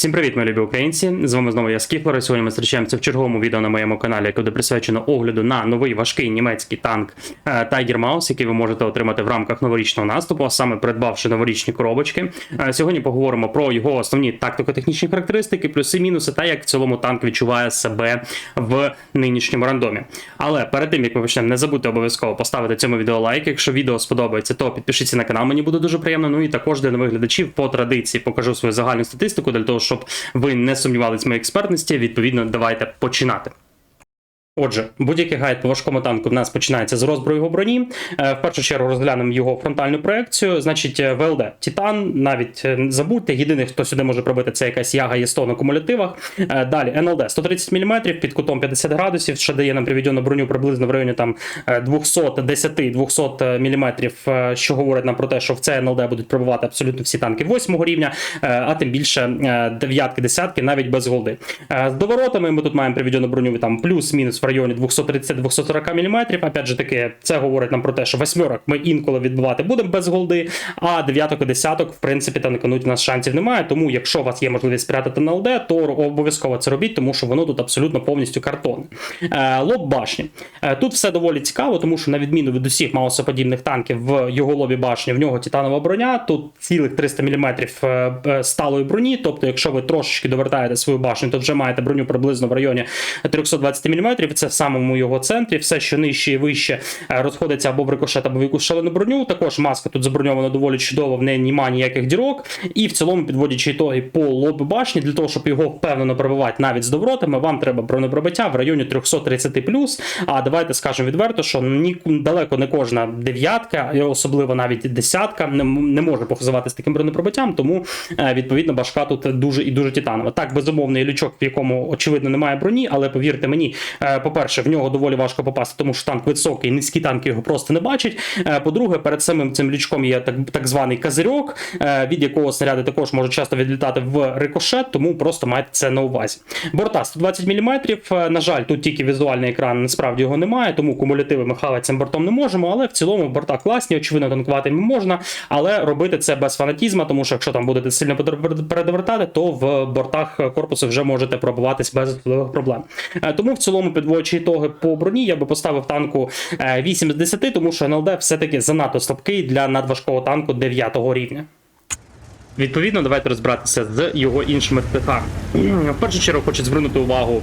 Всім привіт, мої любі українці! З вами знову я Скіфлер. Сьогодні ми зустрічаємося в черговому відео на моєму каналі, яке буде присвячено огляду на новий важкий німецький танк е, Tiger Mouse, який ви можете отримати в рамках новорічного наступу, а саме придбавши новорічні коробочки. Е, Сьогодні поговоримо про його основні тактико-технічні характеристики, плюси, мінуси та як в цілому танк відчуває себе в нинішньому рандомі. Але перед тим як ми почнемо, не забудьте обов'язково поставити цьому відео лайк. Якщо відео сподобається, то підпишіться на канал, мені буде дуже приємно. Ну і також для нових глядачів по традиції покажу свою загальну статистику для того, щоб ви не сумнівались в моїй експертності. Відповідно, давайте починати. Отже, будь-який гайд по важкому танку в нас починається з розброю його броні. Е, В першу чергу розглянемо його фронтальну проекцію. Значить, е, ВЛД Титан, навіть е, забудьте. Єдиний, хто сюди може пробити, це якась яга Є100 на кумулятивах. Далі НЛД 130 мм під кутом 50 градусів, що дає нам приведену броню приблизно в районі там 210-200 мм, що говорить нам про те, що в це НЛД будуть пробувати абсолютно всі танки 8 рівня, а тим більше дев'ятки, десятки, навіть без голди. З доворотами ми тут маємо приведену броню там плюс-мінус в районі 230-240 мм. Опять же таки, це говорить нам про те, що восьмерок ми інколи відбивати будемо без голди, а дев'яток і десяток, в принципі, танкануть у нас шансів немає. Тому, якщо у вас є можливість спрятати на ЛД, то обов'язково це робіть, тому що воно тут абсолютно повністю картонне. Е, лоб башні. Е, тут все доволі цікаво, тому що на відміну від усіх маусоподібних танків в його лобі башні, в нього титанова броня, тут цілих 300 мм е, сталої броні. Тобто, якщо ви трошечки довертаєте свою башню, то вже маєте броню приблизно в районі 320 мм. Це в самому його центрі. Все, що нижче і вище, е, розходиться або в рикошет, або в якусь шалену броню. Також маска тут заброньована доволі чудово, в неї немає ніяких дірок. І в цілому, підводячи ітоги по лобі башні, для того, щоб його впевнено пробивати навіть з доворотами, вам треба бронепробиття в районі 330 А давайте скажемо відверто, що ні далеко не кожна дев'ятка, особливо навіть десятка, не, не може похизувати з таким бронепробиттям, тому е, відповідно башка тут дуже і дуже титанова. Так, безумовно, є лючок, в якому очевидно немає броні, але повірте мені, е, по-перше, в нього доволі важко попасти, тому що танк високий, низькі танки його просто не бачать. Е, По-друге, перед самим цим лючком є так, так званий козирьок, е, від якого снаряди також можуть часто відлітати в рикошет, тому просто майте це на увазі. Борта 120 мм. На жаль, тут тільки візуальний екран, насправді його немає, тому кумулятиви ми хавати цим бортом не можемо. Але в цілому борта класні, очевидно, танкувати можна, але робити це без фанатізму, тому що якщо там будете сильно перед- передовертати, то в бортах корпусу вже можете пробуватись без проблем. Е, Тому в цілому, підводячи ітоги по броні, я би поставив танку е, 8 з 10, тому що НЛД все-таки занадто слабкий для надважкого танку 9 рівня. Відповідно, давайте розбиратися з його іншими ТТХ. В першу чергу хочу звернути увагу.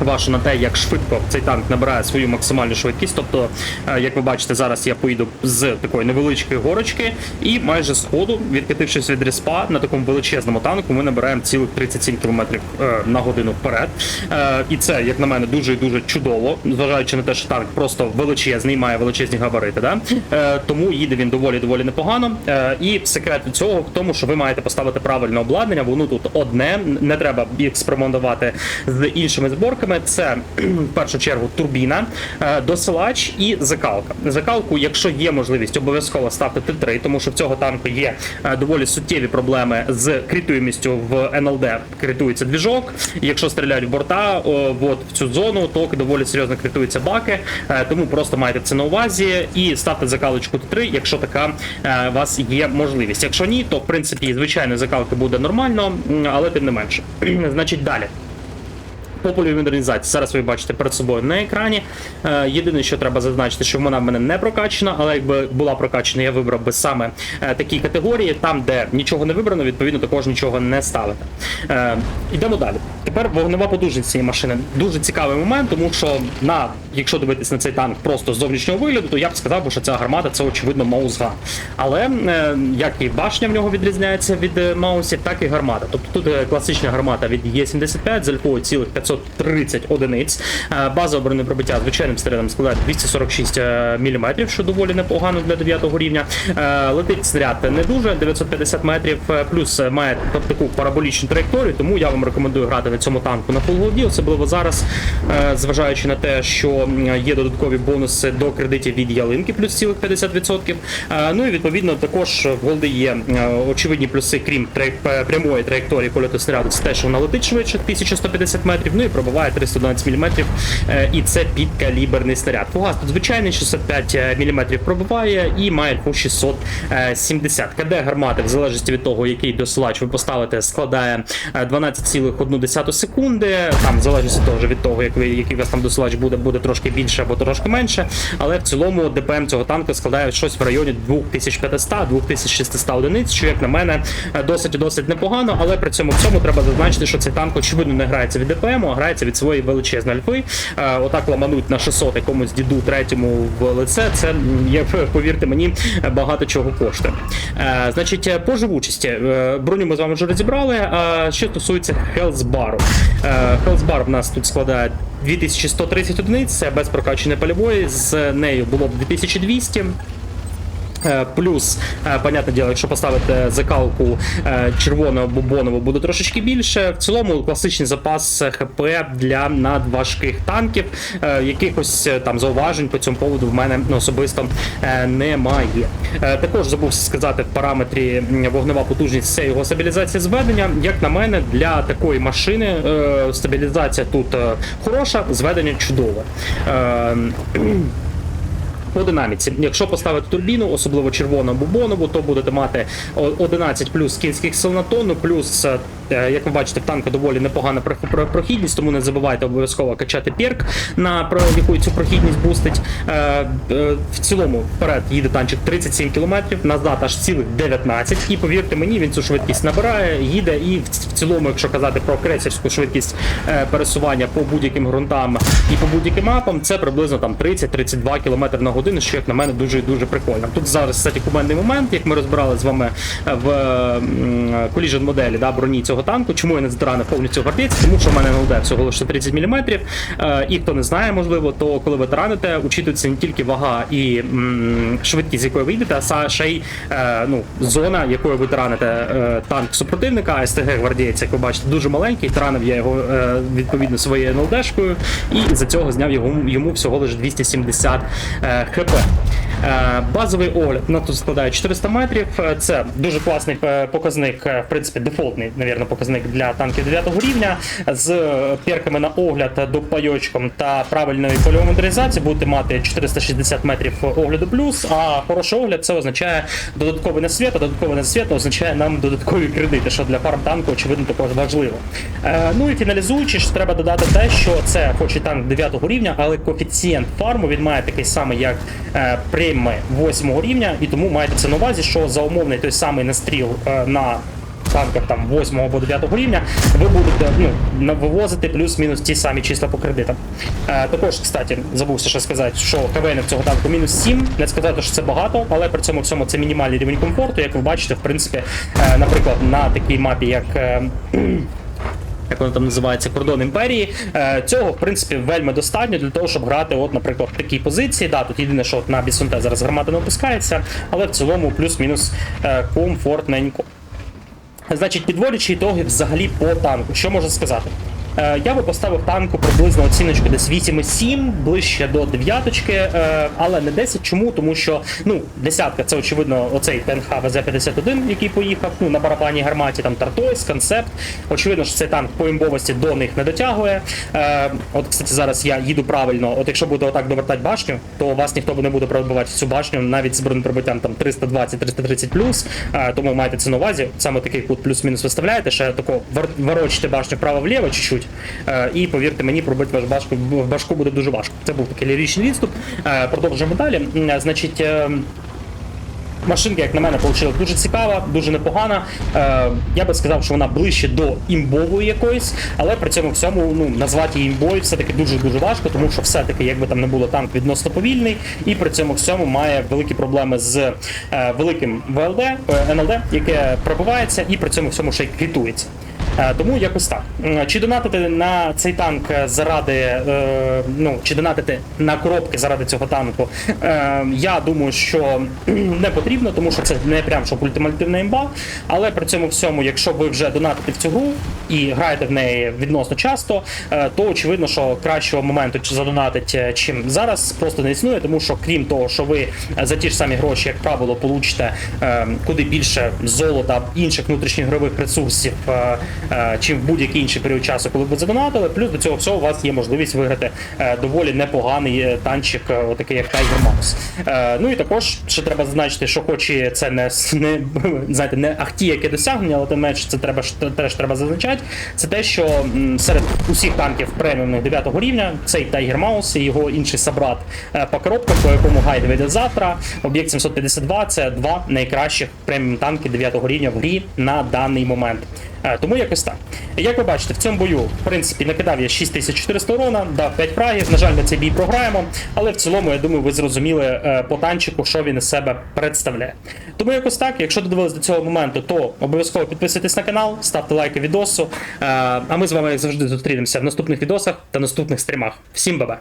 Вашу на те, як швидко цей танк набирає свою максимальну швидкість. Тобто, е, як ви бачите, зараз я поїду з такої невеличкої горочки, і майже з ходу, відкатившись від респа на такому величезному танку, ми набираємо цілих 37 км на годину вперед. Е, І це, як на мене, дуже і дуже чудово, зважаючи на те, що танк просто величезний, має величезні габарити. Да? Е, Тому їде він доволі доволі непогано. Е, І секрет від цього в тому, що ви маєте поставити правильне обладнання. Воно тут одне, не треба експериментувати з іншими зборками. Це в першу чергу турбіна, е, досилач і закалка. Закалку, якщо є можливість, обов'язково ставте Т3, тому що в цього танку є е, доволі суттєві проблеми з критуємістю в НЛД. Критується двіжок. Якщо стріляють в борта, от в цю зону, то доволі серйозно критуються баки. Е, Тому просто майте це на увазі і ставте закалочку Т3, якщо така у вас є можливість. Якщо ні, то в принципі звичайно закалка буде нормально, але тим не менше. Значить, далі. По польовій модернізації. Зараз ви бачите перед собою на екрані. Е, єдине, що треба зазначити, що вона в мене не прокачана, але якби була прокачана, я вибрав би саме е, такі категорії, там, де нічого не вибрано, відповідно також нічого не ставите. Е, йдемо далі. Тепер вогнева потужність цієї машини. Дуже цікавий момент, тому що на, якщо дивитися на цей танк просто з зовнішнього вигляду, то я б сказав, що ця гармата це очевидно маузга. Але як і башня в нього відрізняється від маусів, так і гармата. Тобто тут класична гармата від Є75 з альфою цілих 530 одиниць. Е, Базове бронепробиття звичайним снарядом складає 246 мм, що доволі непогано для 9 рівня. Е, Летить снаряд не дуже, 950 метрів, е, плюс е, має таку параболічну траєкторію, тому я вам рекомендую грати на цьому танку на фулголді, особливо зараз, е, зважаючи на те, що є додаткові бонуси до кредитів від ялинки, плюс цілих 50%. Е, Ну і відповідно також в голди є е, очевидні плюси, крім е, прямої траєкторії польоту снаряду, це те, що вона летить швидше 1150 метрів. Ну і пробиває 311 мм, е, і це підкаліберний снаряд. Фугас тут звичайний 65 мм пробиває і має альфу 670. КД гармати, в залежності від того, який досилач ви поставите, складає е, 12,1 секунди. Там в залежності теж від того, як ви, який у вас там досилач буде, буде трошки більше або трошки менше. Але в цілому ДПМ цього танку складає щось в районі 2500-2600 одиниць, що як на мене е, досить досить непогано. Але при цьому в цьому треба зазначити, що цей танк очевидно не грається від ДПМ, а грається від своєї величезної альфи. Е, Отак ламануть на 600 якомусь діду третьому в лице. Це повірте мені, багато чого коштує. Е, Значить, по живучості е, броню ми з вами вже розібрали. Що стосується Хелсбару, Хелсбар в нас тут складає 2130 одиниць, це без прокачаної польової. З нею було б 2200. Е, Плюс, е, понятне діло, якщо поставити закалку е, червоного бубонову, буде трошечки більше. В цілому класичний запас ХП для надважких танків. Якихось там зауважень по цьому поводу в мене особисто немає. Також забув сказати в параметрі вогнева потужність це його стабілізація зведення. Як на мене, для такої машини стабілізація тут хороша, зведення чудове. По динаміці. Якщо поставити турбіну, особливо червону або бонову, то будете мати о- 11 плюс кінських сил на тонну, плюс, е, як ви бачите, в танка доволі непогана про- про- прохідність, тому не забувайте обов'язково качати перк, на яку цю прохідність бустить. Е, е, В цілому вперед їде танчик 37 км, назад аж цілих 19. І повірте мені, він цю швидкість набирає, їде. І в цілому, якщо казати про крейсерську швидкість е, пересування по будь-яким ґрунтам і по будь-яким мапам, це приблизно там 30-32 км на годину, що як на мене дуже дуже прикольно. Тут зараз кстати, кумедний момент, як ми розбирали з вами е, в коліжен моделі да, броні цього танку. Чому я не здранив повністю гвардійці? Тому що в мене НЛД всього лише 30 мм. І хто не знає, можливо, то коли ви тараните, учитується не тільки вага і швидкість, з якої ви йдете, а ще й е, ну, зона, якою ви тараните е, танк супротивника, СТГ гвардієць, як ви бачите, дуже маленький. Таранив я його е, відповідно своєю НЛДшкою, і за цього зняв його йому всього лише 270 е, хп. Е, Базовий огляд на тут складає 400 метрів. Е, Це дуже класний е, показник, в принципі, дефолтний, навірно, показник для танків 9 рівня. З перками на огляд до пайочком та правильною польовою модернізацією будете мати 460 метрів огляду плюс. А хороший огляд це означає додатковий насвіт, а додатковий насвіт означає нам додаткові кредити, що для фарм танку очевидно також важливо. Ну і фіналізуючи, ж треба додати те, що це хоч і танк 9 рівня, але коефіцієнт фарму він має такий самий, як е, преми 8 рівня, і тому маєте це на увазі, що за умовний той самий настріл е, на танках там 8 або 9 рівня, ви будете ну, вивозити плюс-мінус ті самі числа по кредитам. Е, також, кстати, забувся ще сказати, що КВН в цього танку мінус 7. Не сказати, що це багато, але при цьому всьому це мінімальний рівень комфорту. Як ви бачите, в принципі, е, наприклад, на такій мапі, як. е, як воно там називається кордон імперії. Е, цього в принципі вельми достатньо для того, щоб грати, от, наприклад, в такій позиції. Да, тут єдине, що от на Бісунте зараз гармата не опускається, але в цілому плюс-мінус е, комфортненько. Значить, підводячи ітоги взагалі по танку, що можна сказати? Е, Я би поставив танку приблизно оціночку десь 8,7, ближче до дев'яточки, е, але не 10. Чому? Тому що ну, десятка це очевидно оцей ТНХ ВЗ-51, який поїхав ну, на барабанній гарматі, там Тартойс, концепт. Очевидно, що цей танк по імбовості до них не дотягує. Е, От, кстати, зараз я їду правильно. От якщо буде отак довертати башню, то вас ніхто не буде пробивати цю башню навіть з бронепробиттям там 320-330 плюс. Тому майте це на увазі. Саме такий кут плюс-мінус виставляєте, ще тако вор- ворочите башню вправо-вліво чуть-чуть. Е, І повірте мені, пробити ваш башку в башку буде дуже важко. Це був такий ліричний відступ. Е, Продовжуємо далі. Значить. е, Машинка, як на мене, вийшла дуже цікава, дуже непогана. Е, я би сказав, що вона ближче до імбової якоїсь, але при цьому всьому ну, назвати її імбою все-таки дуже-дуже важко, тому що все-таки, якби там не було, танк відносно повільний, і при цьому всьому має великі проблеми з е, великим ВЛД, е, НЛД, яке пробивається, і при цьому всьому ще й квітується. Е, Тому якось так. Чи донатити на цей танк заради, е, ну, чи донатити на коробки заради цього танку? Е, я думаю, що не потрібно, тому що це не прям щоб ультимативна імба. Але при цьому всьому, якщо ви вже донатите в цю гру і граєте в неї відносно часто, то очевидно, що кращого моменту чи задонатить, чим зараз, просто не існує, тому що крім того, що ви за ті ж самі гроші, як правило, получите е, куди більше золота, інших внутрішньоігрових ресурсів, е, е, чим в будь-який інший період часу, коли ви задонатили. Плюс до цього всього у вас є можливість виграти е, доволі непоганий е, танчик, е, отакий як Tiger Mouse. Е, Ну і також ще треба зазначити, що хоч і це не, не знаєте, не ахті яке досягнення, але тим менше це треба теж треба зазначати. Це те, що серед усіх танків преміумних 9 рівня цей Tiger Mouse і його інший собрат е, по коробкам, по якому гайд вийде завтра. Об'єкт 752 це два найкращих преміум танки 9 рівня в грі на даний момент. Е, Тому якось так. Як ви бачите, в цьому бою, в принципі, накидав я 6400 урона, дав 5 фрагів. На жаль, ми цей бій програємо, але в цілому, я думаю, ви зрозуміли е, по танчику, що він із себе представляє. Тому якось так, якщо додивились до цього моменту, то обов'язково підписуйтесь на канал, ставте лайки відосу. Е, А ми з вами, як завжди, зустрінемося в наступних відосах та наступних стрімах. Всім бабе!